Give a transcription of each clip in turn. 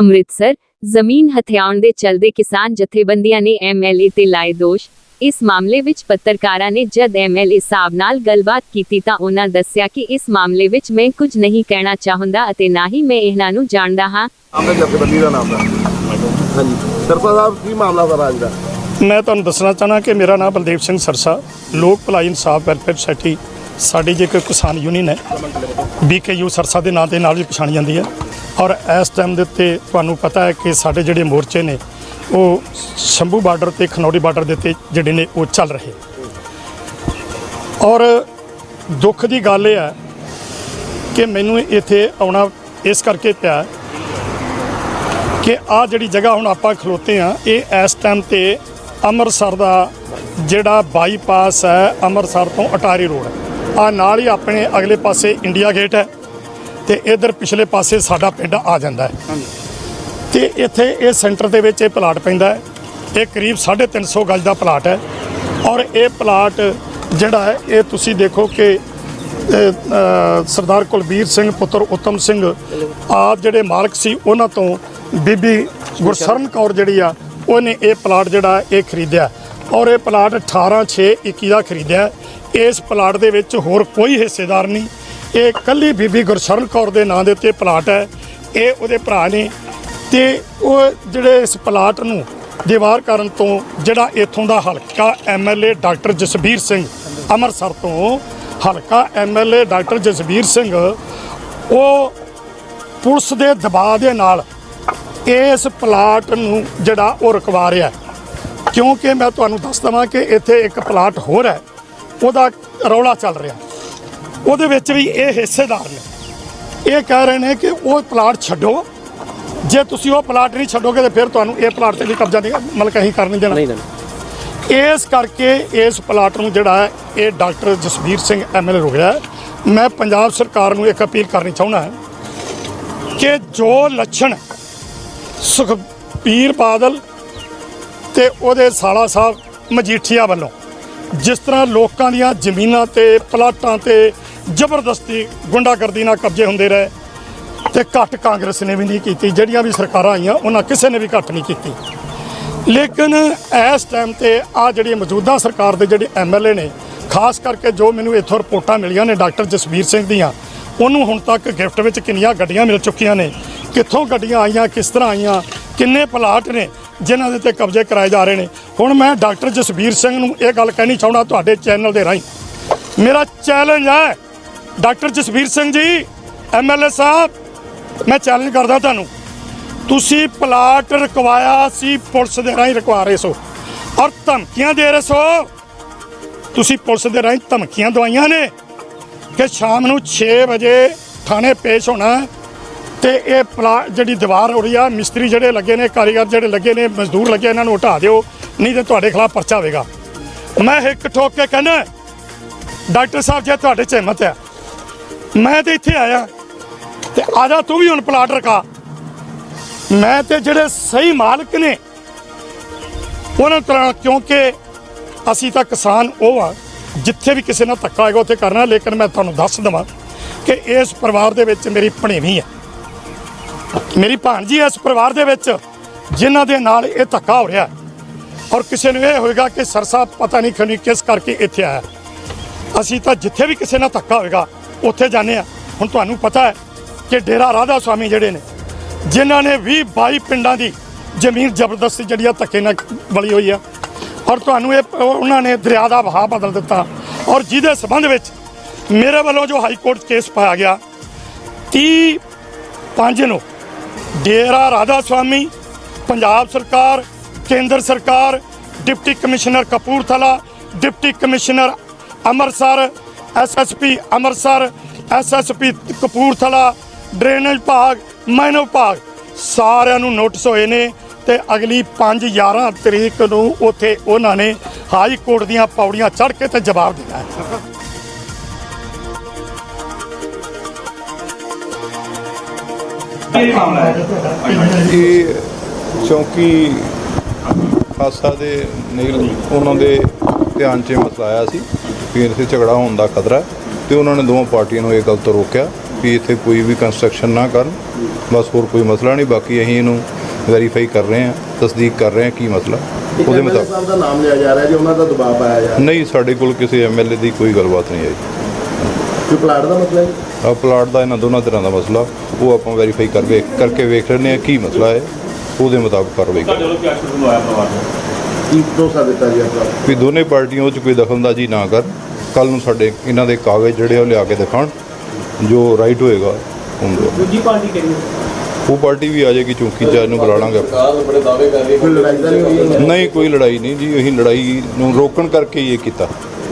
ਅੰਮ੍ਰਿਤਸਰ ਜ਼ਮੀਨ ਹਥਿਆਉਣ ਦੇ ਚਲਦੇ ਕਿਸਾਨ ਜਥੇਬੰਦੀਆਂ ਨੇ ਐਮਐਲਏ ਤੇ ਲਾਏ ਦੋਸ਼। ਇਸ ਮਾਮਲੇ ਵਿੱਚ ਪੱਤਰਕਾਰਾਂ ਨੇ ਜਦ ਐਮਐਲਏ ਸਾਹਿਬ ਨਾਲ ਗੱਲਬਾਤ ਕੀਤੀ ਤਾਂ ਉਹਨਾਂ ਦੱਸਿਆ ਕਿ ਇਸ ਮਾਮਲੇ ਵਿੱਚ ਮੈਂ ਕੁਝ ਨਹੀਂ ਕਹਿਣਾ ਚਾਹੁੰਦਾ ਅਤੇ ਨਾ ਹੀ ਮੈਂ ਇਹਨਾਂ ਨੂੰ ਜਾਣਦਾ ਹਾਂ। ਆਪਣੇ ਜਥੇਬੰਦੀ ਦਾ ਨਾਮ ਦਾ ਹਾਂਜੀ। ਸਰਪੰਚ ਸਾਹਿਬ ਕੀ ਮਾਮਲਾ ਸਰ ਅੱਜ ਦਾ? ਮੈਂ ਤੁਹਾਨੂੰ ਦੱਸਣਾ ਚਾਹਨਾ ਕਿ ਮੇਰਾ ਨਾਮ ਬਲਦੇਵ ਸਿੰਘ ਸਰਸਾ, ਲੋਕ ਭਲਾਈ ਇਨਸਾਫ ਵੈਲਫੇਅਰ ਸੁਸਾਇਟੀ, ਸਾਡੀ ਜੇ ਕੋਈ ਕਿਸਾਨ ਯੂਨੀਅਨ ਹੈ, ਬੀਕੇਯੂ ਸਰਸਾ ਦੇ ਨਾਂ ਦੇ ਨਾਲ ਵੀ ਪਛਾਣੀ ਜਾਂਦੀ ਹੈ। ਔਰ ਇਸ ਟਾਈਮ ਦੇ ਉੱਤੇ ਤੁਹਾਨੂੰ ਪਤਾ ਹੈ ਕਿ ਸਾਡੇ ਜਿਹੜੇ ਮੋਰਚੇ ਨੇ, ਉਹ ਸ਼ੰਭੂ ਬਾਰਡਰ ਤੇ ਖਨੌੜੀ ਬਾਰਡਰ ਦੇ ਉੱਤੇ ਜਿਹੜੇ ਨੇ, ਉਹ ਚੱਲ ਰਹੇ ਔਰ ਦੁੱਖ ਦੀ ਗੱਲ ਇਹ ਹੈ ਕਿ ਮੈਨੂੰ ਇੱਥੇ ਆਉਣਾ ਇਸ ਕਰਕੇ ਪਿਆ ਕਿ ਆ ਜਿਹੜੀ ਜਗ੍ਹਾ ਹੁਣ ਆਪਾਂ ਖਲੋਤੇ ਆ ਇਹ ਇਸ ਟਾਈਮ ਤੇ ਅੰਮ੍ਰਿਤਸਰ ਦਾ ਜਿਹੜਾ ਬਾਈਪਾਸ ਹੈ ਅੰਮ੍ਰਿਤਸਰ ਤੋਂ ਅਟਾਰੀ ਰੋਡ। ਆ ਨਾਲ ਹੀ ਆਪਣੇ ਅਗਲੇ ਪਾਸੇ ਇੰਡੀਆ ਗੇਟ ਹੈ ਤੇ ਇਧਰ ਪਿਛਲੇ ਪਾਸੇ ਸਾਡਾ ਪਿੰਡ ਆ ਜਾਂਦਾ ਹੈ। ਤੇ ਇੱਥੇ ਇਹ ਸੈਂਟਰ ਦੇ ਵਿੱਚ ਇਹ ਪਲਾਟ ਪੈਂਦਾ ਹੈ। ਇਹ ਕਰੀਬ 350 ਗਜ ਦਾ ਪਲਾਟ ਹੈ ਔਰ ਇਹ ਪਲਾਟ ਜਿਹੜਾ ਹੈ ਇਹ ਤੁਸੀਂ ਦੇਖੋ ਕਿ ਸਰਦਾਰ ਕੁਲਬੀਰ ਸਿੰਘ ਪੁੱਤਰ ਉਤਮ ਸਿੰਘ ਆਪ ਜਿਹੜੇ ਮਾਲਕ ਸੀ ਉਹਨਾਂ ਤੋਂ ਬੀਬੀ ਗੁਰਸਰਨ ਕੌਰ ਜਿਹੜੀ ਆ ਉਹਨੇ ਇਹ ਪਲਾਟ ਜਿਹੜਾ ਇਹ ਖਰੀਦਿਆ ਔਰ ਇਹ ਪਲਾਟ 18 6 21 ਦਾ ਖਰੀਦਿਆ ਇਸ ਪਲਾਟ ਦੇ ਵਿੱਚ ਹੋਰ ਕੋਈ ਹਿੱਸੇਦਾਰ ਨਹੀਂ। ਇਹ ਕੱਲੀ ਬੀਬੀ ਗੁਰਸਰਨ ਕੌਰ ਦੇ ਨਾਂ ਦੇ ਉੱਤੇ ਪਲਾਟ ਹੈ। ਇਹ ਉਹਦੇ ਭਰਾ ਨੇ ਤੇ ਉਹ ਜਿਹੜੇ ਇਸ ਪਲਾਟ ਨੂੰ ਦੀਵਾਰ ਕਰਨ ਤੋਂ ਜਿਹੜਾ ਇੱਥੋਂ ਦਾ ਹਲਕਾ ਐਮਐਲਏ ਡਾਕਟਰ ਜਸਬੀਰ ਸਿੰਘ ਅੰਮ੍ਰਿਤਸਰ ਤੋਂ ਹਲਕਾ ਐਮਐਲਏ ਡਾਕਟਰ ਜਸਬੀਰ ਸਿੰਘ, ਉਹ ਪੁਲਿਸ ਦੇ ਦਬਾਅ ਦੇ ਨਾਲ ਇਸ ਪਲਾਟ ਨੂੰ ਜਿਹੜਾ ਉਹ ਰਕਵਾ ਰਿਹਾ ਕਿਉਂਕਿ ਮੈਂ ਤੁਹਾਨੂੰ ਦੱਸ ਦਵਾਂ ਕਿ ਇੱਥੇ ਇੱਕ ਪਲਾਟ ਹੋਰ ਹੈ ਉਹਦਾ ਰੌਲਾ ਚੱਲ ਰਿਹਾ। ਉਹਦੇ ਵਿੱਚ ਵੀ ਇਹ ਹਿੱਸੇਦਾਰ ਨੇ। ਇਹ ਕਹਿ ਰਹੇ ਨੇ ਕਿ ਉਹ ਪਲਾਟ ਛੱਡੋ। ਜੇ ਤੁਸੀਂ ਉਹ ਪਲਾਟ ਨਹੀਂ ਛੱਡੋਗੇ ਤਾਂ ਫਿਰ ਤੁਹਾਨੂੰ ਇਹ ਪਲਾਟ ਤੇ ਵੀ ਕਬਜ਼ਾ ਨਹੀਂ ਮਤਲਬ ਅਸੀਂ ਕਰ ਨਹੀਂ ਦੇਣਾ। ਇਸ ਕਰਕੇ ਇਸ ਪਲਾਟ ਨੂੰ ਜਿਹੜਾ ਹੈ ਇਹ ਡਾਕਟਰ ਜਸਵੀਰ ਸਿੰਘ ਐਮਐਲਏ ਰੁਕਿਆ। ਮੈਂ ਪੰਜਾਬ ਸਰਕਾਰ ਨੂੰ ਇੱਕ ਅਪੀਲ ਕਰਨੀ ਚਾਹੁੰਦਾ ਕਿ ਜੋ ਲੱਛਣ ਸੁਖਬੀਰ ਬਾਦਲ ਤੇ ਉਹਦੇ ਸਾਲਾ ਸਾਹਿਬ ਮਜੀਠੀਆ ਵੱਲੋਂ ਜਿਸ ਤਰ੍ਹਾਂ ਲੋਕਾਂ ਦੀਆਂ ਜ਼ਮੀਨਾਂ ਤੇ ਪਲਾਟਾਂ ਤੇ ਜ਼ਬਰਦਸਤੀ ਗੁੰਡਾਗਰਦੀ ਨਾਲ ਕਬਜ਼ੇ ਹੁੰਦੇ ਰਹੇ ਤੇ ਘੱਟ ਕਾਂਗਰਸ ਨੇ ਵੀ ਨਹੀਂ ਕੀਤੀ, ਜਿਹੜੀਆਂ ਵੀ ਸਰਕਾਰਾਂ ਆਈਆਂ, ਉਹਨਾਂ ਕਿਸੇ ਨੇ ਵੀ ਘੱਟ ਨਹੀਂ ਕੀਤੀ। ਲੇਕਿਨ ਇਸ ਟਾਈਮ ਤੇ ਆ ਜਿਹੜੀ ਮੌਜੂਦਾ ਸਰਕਾਰ ਦੇ ਜਿਹੜੇ ਐਮਐਲਏ ਨੇ, ਖਾਸ ਕਰਕੇ ਜੋ ਮੈਨੂੰ ਇੱਥੋਂ ਰਿਪੋਰਟਾਂ ਮਿਲੀਆਂ ਨੇ ਡਾਕਟਰ ਜਸਵੀਰ ਸਿੰਘ ਦੀਆਂ, ਉਹਨੂੰ ਹੁਣ ਤੱਕ ਗਿਫਟ ਵਿੱਚ ਕਿੰਨੀਆਂ ਗੱਡੀਆਂ ਮਿਲ ਚੁੱਕੀਆਂ ਨੇ ਕਿੱਥੋਂ ਗੱਡੀਆਂ ਆਈਆਂ, ਕਿਸ ਤਰ੍ਹਾਂ ਆਈਆਂ, ਕਿੰਨੇ ਪਲਾਟ ਨੇ ਜਿਨ੍ਹਾਂ ਦੇ ਤੇ ਕਬਜ਼ੇ ਕਰਾਏ ਜਾ ਰਹੇ ਨੇ। ਹੁਣ ਮੈਂ ਡਾਕਟਰ ਜਸਵੀਰ ਸਿੰਘ ਨੂੰ ਇਹ ਗੱਲ ਕਹਿਣੀ ਚਾਹੁੰਦਾ ਤੁਹਾਡੇ ਚੈਨਲ ਦੇ ਰਾਹੀਂ। ਮੇਰਾ ਚੈਲੰਜ ਹੈ, ਡਾਕਟਰ ਜਸਵੀਰ ਸਿੰਘ ਜੀ ਐਮਐਲਏ ਸਾਹਿਬ, ਮੈਂ ਚੈਲੰਜ ਕਰਦਾ ਤੁਹਾਨੂੰ। ਤੁਸੀਂ ਪਲਾਟ ਰਕਵਾਇਆ ਸੀ, ਪੁਲਿਸ ਦੇ ਰਾਹੀਂ ਰਕਵਾ ਰਹੇ ਸੋ ਔਰ ਧਮਕੀਆਂ ਦੇ ਰਹੇ ਸੋ। ਤੁਸੀਂ ਪੁਲਿਸ ਦੇ ਰਾਹੀਂ ਧਮਕੀਆਂ ਦਵਾਈਆਂ ਨੇ ਕਿ ਸ਼ਾਮ ਨੂੰ 6 ਵਜੇ ਥਾਣੇ ਪੇਸ਼ ਹੋਣਾ ਤੇ ਇਹ ਪਲਾ ਜਿਹੜੀ ਦੀਵਾਰ ਹੋ ਰਹੀ ਆ, ਮਿਸਤਰੀ ਜਿਹੜੇ ਲੱਗੇ ਨੇ, ਕਾਰੀਗਰ ਜਿਹੜੇ ਲੱਗੇ ਨੇ, ਮਜ਼ਦੂਰ ਲੱਗੇ, ਇਹਨਾਂ ਨੂੰ ਹਟਾ ਦਿਓ, ਨਹੀਂ ਤੇ ਤੁਹਾਡੇ ਖਿਲਾਫ ਪਰਚਾ ਹੋਵੇਗਾ। ਮੈਂ ਇੱਕ ਠੋਕ ਕੇ ਕਹਿੰਦਾ, ਡਾਕਟਰ ਸਾਹਿਬ ਜੇ ਤੁਹਾਡੇ ਚ ਹਿੰਮਤ ਹੈ। ਮੈਂ ਤੇ ਇੱਥੇ ਆਇਆ, ਤੇ ਆ ਜਾ ਤੂੰ ਵੀ ਹੁਣ ਪਲਾਟ ਰਕਾ ਮੈਂ ਤੇ ਜਿਹੜੇ ਸਹੀ ਮਾਲਕ ਨੇ, ਉਹਨਾਂ ਤਰ੍ਹਾਂ ਕਿਉਂਕਿ ਅਸੀਂ ਤਾਂ ਕਿਸਾਨ ਉਹ ਆ, ਜਿੱਥੇ ਵੀ ਕਿਸੇ ਨਾਲ ਧੱਕਾ ਹੋਏਗਾ, ਉੱਥੇ ਕਰਨਾ, ਲੇਕਿਨ ਮੈਂ ਤੁਹਾਨੂੰ ਦੱਸ ਦਵਾਂ ਕਿ ਇਸ ਪਰਿਵਾਰ ਦੇ ਵਿੱਚ ਮੇਰੀ ਭਣੇਵੀਂ ਹੈ। ਮੇਰੀ ਭਾਣਜੀ ਜੀ, ਇਸ ਪਰਿਵਾਰ ਦੇ ਵਿੱਚ ਜਿਨ੍ਹਾਂ ਦੇ ਨਾਲ ਇਹ ਧੱਕਾ ਹੋ ਰਿਹਾ ਔਰ ਕਿਸੇ ਨੂੰ ਇਹ ਹੋਏਗਾ ਕਿ ਸਰਸਾ ਪਤਾ ਨਹੀਂ ਖਣੀ ਕਿਸ ਕਰਕੇ ਇੱਥੇ ਆਇਆ ਅਸੀਂ ਤਾਂ ਜਿੱਥੇ ਵੀ ਕਿਸੇ ਨਾਲ ਧੱਕਾ ਹੋਏਗਾ, ਉੱਥੇ ਜਾਂਦੇ ਆ ਹੁਣ ਤੁਹਾਨੂੰ ਪਤਾ ਹੈ ਕਿ ਡੇਰਾ ਰਾਧਾ ਸੁਆਮੀ ਜਿਹੜੇ ਨੇ, ਜਿਨ੍ਹਾਂ ਨੇ 20 22 ਪਿੰਡਾਂ ਦੀ ਜ਼ਮੀਨ ਜ਼ਬਰਦਸਤੀ ਜਿਹੜੀ ਆ ਧੱਕੇ ਨਾਲ ਵਲੀ ਹੋਈ ਆ। ਔਰ ਤੁਹਾਨੂੰ ਇਹ ਉਹਨਾਂ ਨੇ ਦਰਿਆ ਦਾ ਵਹਾਅ ਬਦਲ ਦਿੱਤਾ। ਔਰ ਜਿਹਦੇ ਸਬੰਧ ਵਿੱਚ ਮੇਰੇ ਵੱਲੋਂ ਜੋ ਹਾਈ ਕੋਰਟ 'ਚ ਕੇਸ ਪਾਇਆ ਗਿਆ 30 ਪੰਜ ਨੂੰ ਡੇਰਾ ਰਾਧਾ ਸੁਆਮੀ ਪੰਜਾਬ ਸਰਕਾਰ, ਕੇਂਦਰ ਸਰਕਾਰ, deputy commissioner Kapurthala, deputy commissioner Amritsar SSP Amritsar SSP Kapurthala, drainage ਵਿਭਾਗ ਮਾਈਨਰ ਵਿਭਾਗ ਸਾਰਿਆਂ ਨੂੰ ਨੋਟਿਸ ਹੋਏ ਨੇ ਤੇ ਅਗਲੀ 5 11 ਤਰੀਕ ਨੂੰ ਉੱਥੇ ਉਹਨਾਂ ਨੇ ਹਾਈ ਕੋਰਟ ਦੀਆਂ ਪੌੜੀਆਂ ਚੜ੍ਹ ਕੇ ਤੇ ਜਵਾਬ ਦੇਣਾ ਹੈ ਇਹ ਚੌਂਕੀ ਖਾਸਾ ਦੇ ਨਿਗਲ ਉਹਨਾਂ ਦੇ ਧਿਆਨ 'ਚ ਇਹ ਮਸਲਾ ਆਇਆ ਸੀ ਵੀ ਇੱਥੇ ਝਗੜਾ ਹੋਣ ਦਾ ਖਤਰਾ ਤੇ ਉਹਨਾਂ ਨੇ ਦੋਵਾਂ ਪਾਰਟੀਆਂ ਨੂੰ ਇਹ ਗੱਲ ਤੋਂ ਰੋਕਿਆ ਵੀ ਇੱਥੇ ਕੋਈ ਵੀ ਕੰਸਟਰਕਸ਼ਨ ਨਾ ਕਰਨ। ਬਸ ਹੋਰ ਕੋਈ ਮਸਲਾ ਨਹੀਂ ਬਾਕੀ ਅਸੀਂ ਇਹਨੂੰ ਵੈਰੀਫਾਈ ਕਰ ਰਹੇ ਹਾਂ ਤਸਦੀਕ ਕਰ ਰਹੇ ਹਾਂ ਕੀ ਮਸਲਾ। ਉਹਦੇ ਮੁਤਾਬਕ। ਸਾਹਿਬ ਦਾ ਨਾਮ ਲਿਆ ਜਾ ਰਿਹਾ ਜੀ ਉਹਨਾਂ ਦਾ ਦਬਾਅ ਪਾਇਆ ਜਾ ਰਿਹਾ। ਨਹੀਂ ਸਾਡੇ ਕੋਲ ਕਿਸੇ ਐਮਐਲਏ ਦੀ ਕੋਈ ਗੱਲਬਾਤ ਨਹੀਂ ਆਈ ਕੋਈ ਪਲਾਟ ਦਾ ਮਸਲਾ ਹੈ ਆ ਪਲਾਟ ਦਾ ਇਹਨਾਂ ਦੋਨਾਂ ਤਰ੍ਹਾਂ ਦਾ ਮਸਲਾ। ਉਹ ਆਪਾਂ ਵੈਰੀਫਾਈ ਕਰ ਵੇਖ ਕਰਕੇ ਵੇਖ ਲੈਂਦੇ ਹਾਂ ਕੀ ਮਸਲਾ ਹੈ। ਉਹਦੇ ਮੁਤਾਬਕ ਕਾਰਵਾਈ ਕਰਾਂਗੇ ਚਲੋ ਕੀ ਐਕਸ਼ਨ ਪਰਿਵਾਰ ਨੂੰ ਕੀ ਭਰੋਸਾ ਦਿੱਤਾ ਜੀ ਆਪਾਂ ਵੀ ਦੋਨੇ ਪਾਰਟੀਆਂ ਉਹ 'ਚ ਕੋਈ ਦਖਲਅੰਦਾਜ਼ੀ ਨਾ ਕਰ। ਕੱਲ ਨੂੰ ਸਾਡੇ ਇਹਨਾਂ ਦੇ ਕਾਗਜ਼ ਜਿਹੜੇ ਆ ਉਹ ਲਿਆ ਕੇ ਦਿਖਾਣ ਜੋ ਰਾਈਟ ਹੋਏਗਾ ਉਹਨੂੰ ਦੂਜੀ ਪਾਰਟੀ ਕਿਹੜੀ ਉਹ ਪਾਰਟੀ ਵੀ ਆ ਜਾਏਗੀ ਚੌਂਕੀ ਚ ਇਹਨੂੰ ਬੁਲਾ ਲਾਂਗੇ ਕੋਈ ਲੜਾਈ ਤਾਂ ਨਹੀਂ ਹੋਈ? ਨਹੀਂ ਕੋਈ ਲੜਾਈ ਨਹੀਂ ਜੀ। ਅਸੀਂ ਲੜਾਈ ਨੂੰ ਰੋਕਣ ਕਰਕੇ ਹੀ ਇਹ ਕੀਤਾ।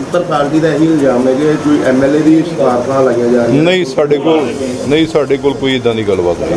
ਉੱਤਰ ਪਾਰਟੀ ਦਾ ਇਹੀ ਇਲਜ਼ਾਮ ਹੈ ਕਿ ਕੋਈ ਐਮਐਲਏ ਦੀ ਸਿਫਾਰਸ਼ਾਂ ਲਾਈਆਂ ਜਾ ਰਹੀਆਂ ਨਹੀਂ, ਸਾਡੇ ਕੋਲ ਨਹੀਂ, ਸਾਡੇ ਕੋਲ ਕੋਈ ਇਦਾਂ ਦੀ ਗੱਲਬਾਤ ਨਹੀਂ।